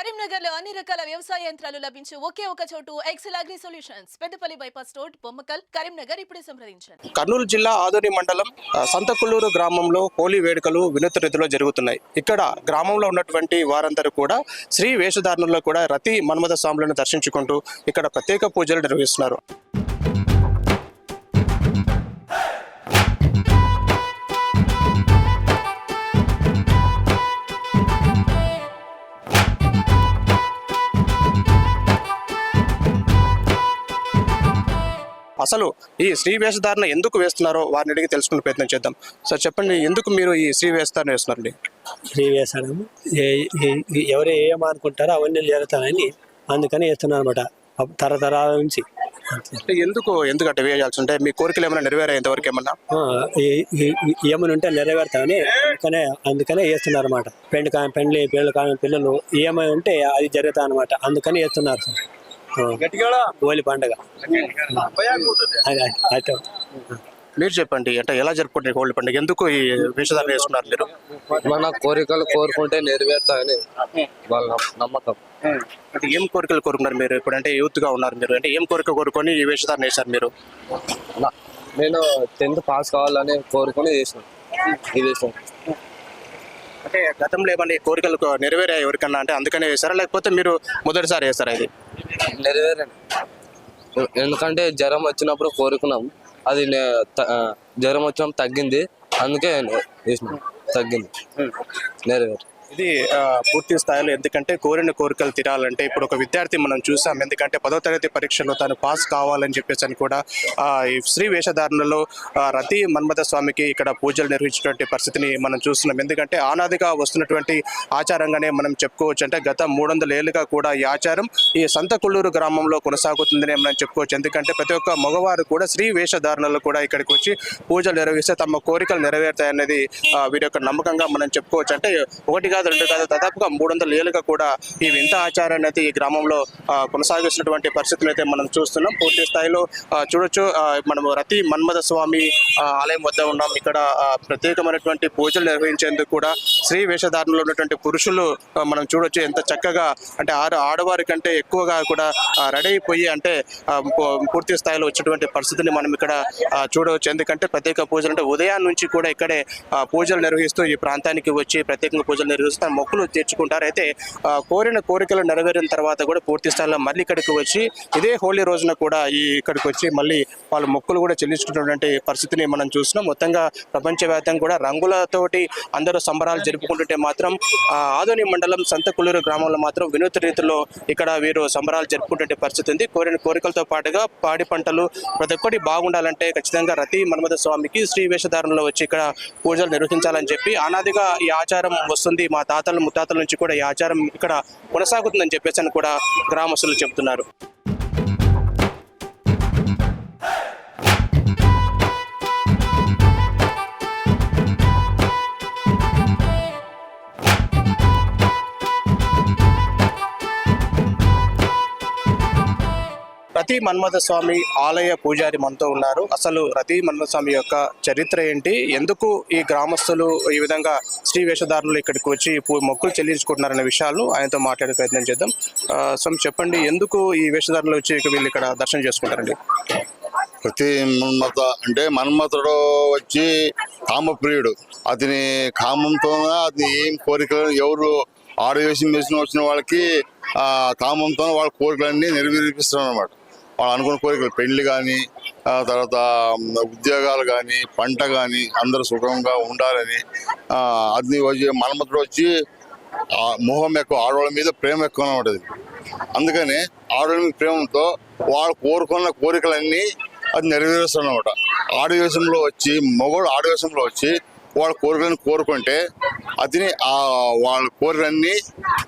కరీంనగర్లో అన్ని రకాల వ్యవసాయ యంత్రాలు లభించే ఒకే ఒక చోటు Excel agri solutions Peddapalli bypass road Bommakal Karimnagar ఇప్పుడే సంప్రదించండి. కర్నూలు జిల్లా ఆదోని మండలం సంతకుల్లూరు గ్రామంలో హోలీ వేడుకలు వినూత్న రీతిలో జరుగుతున్నాయి. ఇక్కడ గ్రామంలో ఉన్నటువంటి వారందరూ కూడా శ్రీ వేషధారణలో కూడా రతి మన్మథ స్వాములను దర్శించుకుంటూ ఇక్కడ ప్రత్యేక పూజలు నిర్వహిస్తున్నారు. అసలు ఈ శ్రీ వేషధారణ ఎందుకు వేస్తున్నారో వారిని అడిగి తెలుసుకునే ప్రయత్నం చేద్దాం. సార్ చెప్పండి ఎందుకు మీరు ఈ శ్రీ వేషధారణ వేస్తున్నారండి? ఫ్రీ వేసాడము ఎవరు ఏమనుకుంటారో అవన్నీ జరుగుతాయని అందుకని వేస్తున్నాను అనమాట తరతరాల నుంచి. ఎందుకు ఎందుకంటే వేయాల్సి ఉంటే మీ కోరికలు ఏమైనా నెరవేరా ఇంతవరకు ఏమన్నా ఏమని ఉంటే నెరవేరుతామని అందుకనే అందుకనే వేస్తున్నారు అనమాట పెండి కా పెండ్లి పిల్లలు పిల్లలు ఏమని ఉంటే అది జరుగుతా అనమాట అందుకని వేస్తున్నారు సార్. హోలీ పండగ. మీరు చెప్పండి అంటే ఎలా జరుపుకుంటారు హోళీ పండుగ? ఎందుకు ఈ వేషధారణ వేసుకున్నారు మీరు? మన కోరికలు కోరుకుంటే నెరవేరుతాయని వాళ్ళ నమ్మ- నమ్మకం అంటే ఏం కోరికలు కోరుకున్నారు మీరు? ఇప్పుడు అంటే యూత్గా ఉన్నారు మీరు. అంటే ఏం కోరిక కోరుకొని ఈ వేషధారణ వేశారు మీరు? నేను టెన్త్ పాస్ కావాలని కోరుకొని చేసిన. ఇది చేసిన. అంటే గతంలో ఏమన్నా కోరికలు నెరవేరా ఎవరికన్నా? అంటే అందుకనే వేశారా? లేకపోతే మీరు మొదటిసారి వేస్తారా ఇది? నెరవేరండి. ఎందుకంటే జ్వరం వచ్చినప్పుడు కోరుకున్నాం. అది జ్వరం వచ్చినప్పుడు తగ్గింది. అందుకే తగ్గింది. నెరవేరు. ఇది పూర్తి స్థాయిలో ఎందుకంటే కోరిన కోరికలు తీరాలంటే ఇప్పుడు ఒక విద్యార్థి మనం చూసాం. ఎందుకంటే పదో తరగతి పరీక్షలో తాను పాస్ కావాలని చెప్పేసి అని కూడా ఈ శ్రీ వేషధారణలో రతి మన్మథ స్వామికి ఇక్కడ పూజలు నిర్వహించినటువంటి పరిస్థితిని మనం చూస్తున్నాం. ఎందుకంటే ఆనాదిగా వస్తున్నటువంటి ఆచారంగానే మనం చెప్పుకోవచ్చు అంటే గత మూడు వందల ఏళ్ళుగా కూడా ఈ ఆచారం ఈ సంతకుల్లూరు గ్రామంలో కొనసాగుతుందని మనం చెప్పుకోవచ్చు. ఎందుకంటే ప్రతి ఒక్క మగవారు కూడా శ్రీ వేషధారణలో కూడా ఇక్కడికి వచ్చి పూజలు నిర్వహిస్తే తమ కోరికలు నెరవేరుతాయనేది వీరి యొక్క నమ్మకంగా మనం చెప్పుకోవచ్చు. అంటే ఒకటిగా కాదు రెండు కాదు దాదాపుగా మూడు వందల ఏళ్ళుగా కూడా ఈ వింత ఆచారాన్ని అయితే ఈ గ్రామంలో కొనసాగిస్తున్నటువంటి పరిస్థితులు అయితే మనం చూస్తున్నాం. పూర్తి స్థాయిలో చూడొచ్చు ఆ, మనము రతి మన్మథ స్వామి ఆ, ఆలయం వద్ద ఉన్నాం. ఇక్కడ ప్రత్యేకమైనటువంటి పూజలు నిర్వహించేందుకు కూడా స్త్రీ వేషధారణలో ఉన్నటువంటి పురుషులు మనం చూడొచ్చు ఎంత చక్కగా అంటే ఆరు ఆడవారి కంటే ఎక్కువగా కూడా రెడీ అయిపోయి అంటే పూర్తి స్థాయిలో వచ్చేటువంటి పరిస్థితిని మనం ఇక్కడ చూడవచ్చు. ఎందుకంటే ప్రత్యేక పూజలు అంటే ఉదయం నుంచి కూడా ఇక్కడే పూజలు నిర్వహిస్తూ ఈ ప్రాంతానికి వచ్చి ప్రత్యేకంగా పూజలు నిర్వహిస్తూ మొక్కులు తీర్చుకుంటారు. అయితే కోరిన కోరికలు నెరవేరిన తర్వాత కూడా పూర్తి స్థాయిలో మళ్ళీ ఇక్కడికి వచ్చి ఇదే హోలీ రోజున కూడా ఈ ఇక్కడికి వచ్చి మళ్ళీ వాళ్ళ మొక్కులు కూడా చెల్లించుకున్నటువంటి పరిస్థితిని మనం చూస్తున్నాం. మొత్తంగా ప్రపంచవ్యాప్తంగా కూడా రంగులతోటి అందరూ సంబరాలు జరుపుకుంటుంటే మాత్రం ఆదోని మండలం సంతకుల్లూరు గ్రామంలో మాత్రం వినూత్న రీతిలో ఇక్కడ వీరు సంబరాలు జరుపుకుంటే పరిస్థితి ఉంది. కోరిన కోరికలతో పాటుగా పాడి పంటలు ప్రతి ఒక్కటి బాగుండాలంటే ఖచ్చితంగా రతి మన్మథ స్వామికి శ్రీ వేషధారణలో వచ్చి ఇక్కడ పూజలు నిర్వహించాలని చెప్పి అనాదిగా ఈ ఆచారం వస్తుంది మా తాతల ముత్తాతల నుంచి కూడా ఈ ఆచారం ఇక్కడ కొనసాగుతుందని చెప్పేసి అని కూడా గ్రామస్తులు చెబుతున్నారు రతి మన్మథ స్వామి ఆలయ పూజారి మనతో ఉన్నారు. అసలు రతి మన్మథ స్వామి యొక్క చరిత్ర ఏంటి? ఎందుకు ఈ గ్రామస్తులు ఈ విధంగా శ్రీ వేషధారులు ఇక్కడికి వచ్చి మొక్కులు చెల్లించుకుంటున్నారనే విషయాలు ఆయనతో మాట్లాడే ప్రయత్నం చేద్దాం. ఆ, స్వామి చెప్పండి ఎందుకు ఈ వేషధారులు వచ్చి వీళ్ళు ఇక్కడ దర్శనం చేసుకుంటారండి? ప్రతి మన్మత అంటే మన్మథుడు వచ్చి కామప్రియుడు. అతని కామంతో అతని ఏం కోరికలు ఎవరు ఆడవేషం వేసిన వచ్చిన వాళ్ళకి కామంతో వాళ్ళ కోరికలన్నీ నెరవేర్పిస్తున్నారు అనమాట వాళ్ళు అనుకున్న కోరికలు పెళ్ళి కానీ తర్వాత ఉద్యోగాలు కానీ పంట కానీ అందరూ సుఖంగా ఉండాలని అది వచ్చి మన్మథుడు వచ్చి మొహం ఎక్కువ ఆడవాళ్ళ మీద ప్రేమ ఎక్కువ ఉంటుంది అందుకని ఆడవాళ్ళ మీద ప్రేమతో వాళ్ళు కోరుకున్న కోరికలన్నీ అది నెరవేరుస్తున్నమాట. ఆడవేశంలో వచ్చి మగవాడు ఆడవేశంలో వచ్చి వాళ్ళ కోరికలను కోరుకుంటే అతని ఆ వాళ్ళ కోరికలన్నీ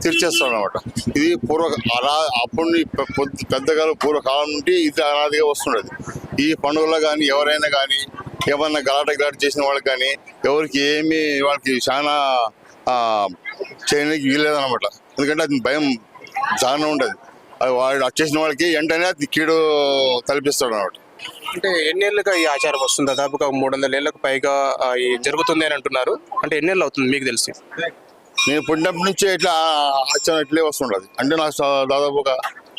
తీర్చేస్తాడు అనమాట ఇది పూర్వ అలా అప్పుడు నుంచి పొద్దు- పెద్దగాలు పూర్వకాలం నుండి ఇది అనాదిగా వస్తున్నది. ఈ పండుగలో కానీ ఎవరైనా కానీ ఏమన్నా గలాట గలాట చేసిన వాళ్ళకి కానీ ఎవరికి ఏమి వాళ్ళకి చాలా చేయడానికి వీల్లేదనమాట ఎందుకంటే అది భయం చాలా ఉండదు. అది వాడు వచ్చేసిన వాళ్ళకి వెంటనే అది కీడు తలపిస్తాడు అనమాట అంటే ఎన్నేళ్ళుగా ఈ ఆచారం వస్తుంది? దాదాపుగా మూడు వందల ఏళ్ళకు పైగా ఈ జరుగుతుంది అని అంటున్నారు. అంటే ఎన్నేళ్ళు అవుతుంది మీకు తెలిసి? నేను పుట్టినప్పటి నుంచి ఇట్లా ఆచారం ఇట్లే వస్తుండదు అంటే నాకు దాదాపు ఒక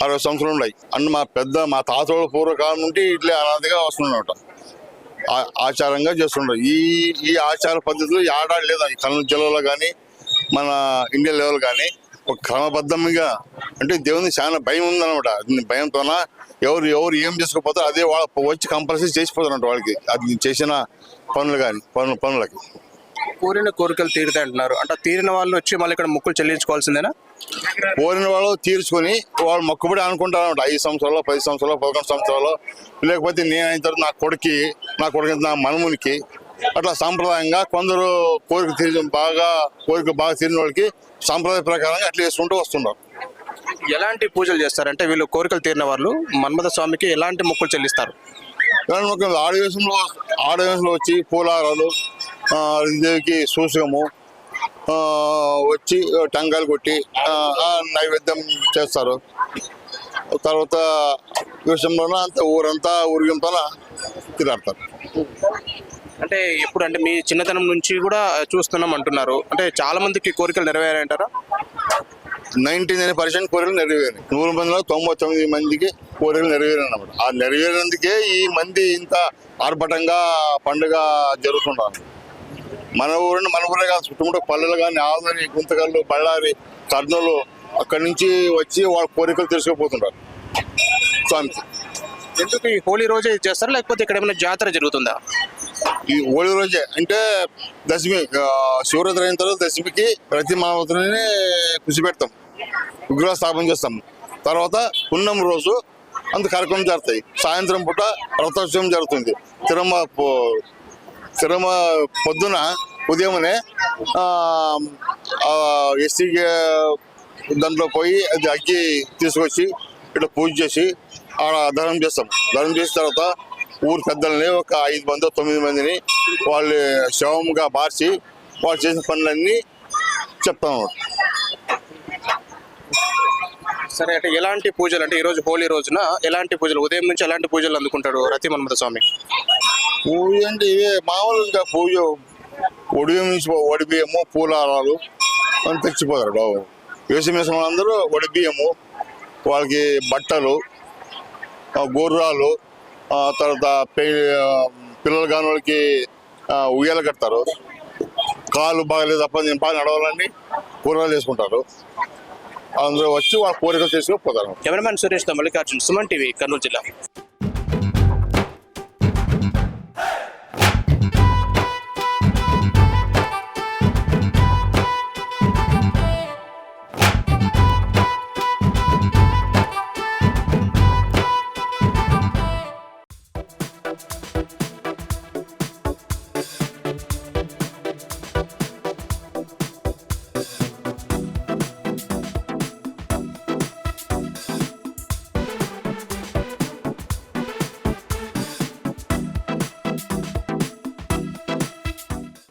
అరవై సంవత్సరాలు ఉన్నాయి. అంటే మా పెద్ద మా తాత వాళ్ళ పూర్వకాలం నుండి ఇట్లే అనాథగా వస్తుండట ఆచారంగా చేస్తుండ్రు ఈ ఈ ఆచార పద్ధతులు ఏడాది లేదా? ఈ కర్నూలు జిల్లాలో కానీ మన ఇండియా లెవెల్ కానీ ఒక క్రమబద్ధంగా అంటే దేవుని చాలా భయం ఉందన్నమాట. భయంతోనా భయంతోన ఎవరు ఎవరు ఏం చేసుకోపోతారో అదే వాళ్ళ వచ్చి కంపల్సరీ చేసిపోతారంట వాళ్ళకి. అది చేసిన పనులు కానీ పనులు పనులకి. కోరిన కోరికలు తీరుతాయి అంటున్నారు. అంటే తీరిన వాళ్ళు వచ్చి మళ్ళీ ఇక్కడ మొక్కులు చెల్లించుకోవాల్సిందేనా? కోరిన వాళ్ళు తీర్చుకొని వాళ్ళు మొక్కుబడి అనుకుంటారు అనమాట ఐదు సంవత్సరాలు పది సంవత్సరాలు పదకొండు సంవత్సరాలు. లేకపోతే నేను అయిన తర్వాత నా కొడుకు నా కొడుకు నా మనమునికి అట్లా సాంప్రదాయంగా కొందరు కోరిక తీరి బాగా కోరిక బాగా తీరిన వాళ్ళకి సాంప్రదాయ ప్రకారంగా అట్లా చేసుకుంటూ వస్తున్నారు ఎలాంటి పూజలు చేస్తారంటే వీళ్ళు కోరికలు తీరిన వాళ్ళు మన్మథ స్వామికి ఎలాంటి మొక్కులు చెల్లిస్తారు? కానీ ఒక ఆడవేశంలో ఆడవేశంలో వచ్చి పూలారాలు దేవికి సూసకము వచ్చి టంకాయలు కొట్టి నైవేద్యం చేస్తారు. తర్వాత విషయంలోన అంత ఊరంతా ఊరికంతోన తిరాడతారు అంటే ఎప్పుడు అంటే మీ చిన్నతనం నుంచి కూడా చూస్తున్నాం అంటున్నారు. అంటే చాలా మందికి కోరికలు నెరవేరాయంటారా? నైన్టీ నైన్ పర్సెంట్ కోరికలు నెరవేరాయి. నూరు మందిలో తొంభై తొమ్మిది మందికి కోరికలు నెరవేరాయి అన్నమాట ఆ నెరవేరినందుకే ఈ మంది ఇంత ఆర్భటంగా పండుగ జరుగుతుంటారు. మన ఊరిని మన ఊరే కాదు చుట్టుముట్టు పల్లెలు కానీ ఆదని గుంతకల్లు బళ్ళారి కర్నూలు అక్కడి నుంచి వచ్చి వాళ్ళ కోరికలు తెలుసుకుపోతుంటారు స్వామికి ఎందుకు ఈ హోలీ రోజే చేస్తారా? లేకపోతే ఇక్కడ ఏమైనా జాతర జరుగుతుందా? ఈ ఓడి రోజే అంటే దశమి శివరాత్రి అయిన తర్వాత దశమికి ప్రతి మానవతని కృషి పెడతాం. విగ్రహ స్థాపన చేస్తాం. తర్వాత పున్నం రోజు అంత కార్యక్రమం జరుగుతాయి. సాయంత్రం పూట రథోత్సవం జరుగుతుంది. తిరుమ తిరుమ పొద్దున ఉదయమునే ఎస్సీ దాంట్లో పోయి అది అగ్గి తీసుకొచ్చి ఇట్లా పూజ చేసి ఆడ ధనం చేస్తాం. ధనం చేసిన తర్వాత ఊరు పెద్దల్ని ఒక ఐదు మంది తొమ్మిది మందిని వాళ్ళు శవంగా మార్చి వాళ్ళు చేసిన పనులన్నీ చెప్తాం. అన్నమాట. సరే అంటే ఎలాంటి పూజలు అంటే ఈరోజు హోలీ రోజున ఎలాంటి పూజలు ఉదయం నుంచి ఎలాంటి పూజలు అందుకుంటాడు రతి మన్మథ స్వామి? పూజ అంటే ఇవే మామూలుగా పూజ. ఒడిబియ్యం నుంచి వడిబియ్యము పూలారాలు అని తెచ్చిపోతారు బాబు. వాళ్ళందరూ అందరూ ఒడిబియ్యము వాళ్ళకి బట్టలు గుర్రాలు తర్వాత పె పిల్లలు కాని వాళ్ళకి ఉయ్యాలు ఉయ్యాల కడతారు. కాలు బాగలేదు తప్ప నేను బాగా నడవాలని కూరగాయలు వేసుకుంటారు. అందరూ వచ్చి వాళ్ళ కోరికలు తీసుకుని పోతారు. కెమెరామ్యాన్ సురేష్తో మల్లికార్జున్ సుమన్ టీవీ కర్నూలు జిల్లా.